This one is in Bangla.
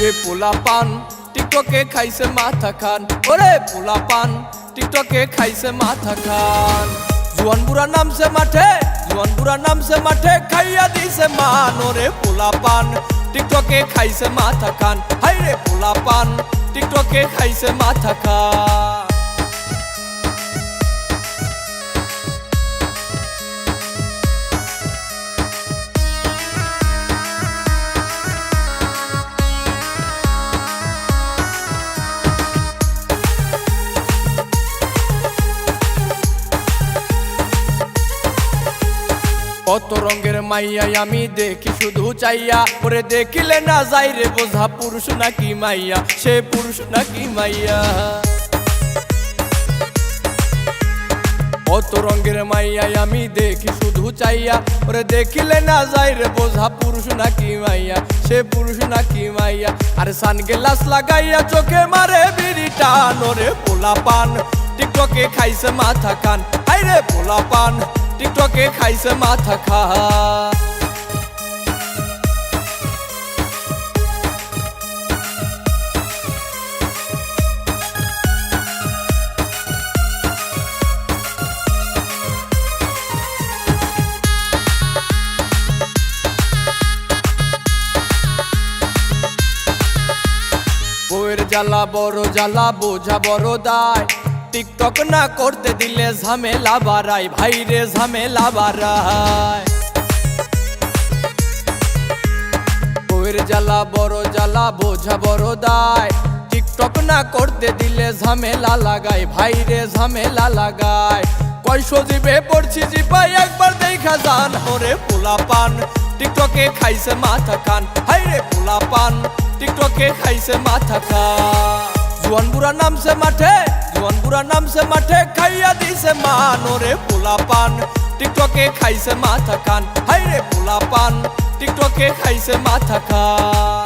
রে পোলা পান টিকটকে খাইছে মাথা খান। ওরে পোলা পান টিকটকে খাইছে মাথা খান। জুয়ান বুড়া নামছে মাঠে, জুয়ান বুড়া নামছে মাঠে, খাইয়া দিছে মান। ওরে পোলা পান টিকটকে খাইছে মাথা খান। হাই রে পোলা পান টিকটকে খাইছে মাথা খান। কত রঙের মাইয়াই আমি দেখি শুধু চাইয়া। ওরে দেখিলে না যাই রে বোঝা পুরুষ নাকি মাইয়া, সে পুরুষ নাকি মাইয়া। কত রঙের মাইয়াই আমি দেখি শুধু চাইয়া। ওরে দেখিলে না যাই রে বোঝা পুরুষ নাকি মাইয়া, সে পুরুষ নাকি মাইয়া। আরে সান গেলাস লাগাইয়া চোখে মারে বিড়ি টান, ওরে পোলা পান টিকটকে খাইছে মাথা খান হাই রে পোলা পান টিকটকে খাইছে মাথা বউয়ের জ্বালা বড় জ্বালা বোঝা বড় দায় টিকটক না করতে দিলে ঝামেলা বাড়াই ভাই রে ঝামেলা বাড়ায়। বউয়ের জ্বালা বড় জ্বালা, বোঝা বড় দায়। টিকটক না করতে দিলে ঝামেলা লাগাই ভাই রে ঝামেলা লাগায়। কয়শো জিবে পড়ছি জিপাই, একবার দেখা যান ওরে পোলা পান। টিকটকে খাইছে মাথা খান, হাই রে পোলা পান। টিকটকে খাইছে মাথা খান। জুয়ান বুড়া নামছে মাঠে বুড়া নামছে মাঠে খাইয়া দিছে মান। ওরে পোলা পান, টিকটকে খাইছে মাথা খান হাই রে পোলা পান, টিকটকে খাইছে মাথা খান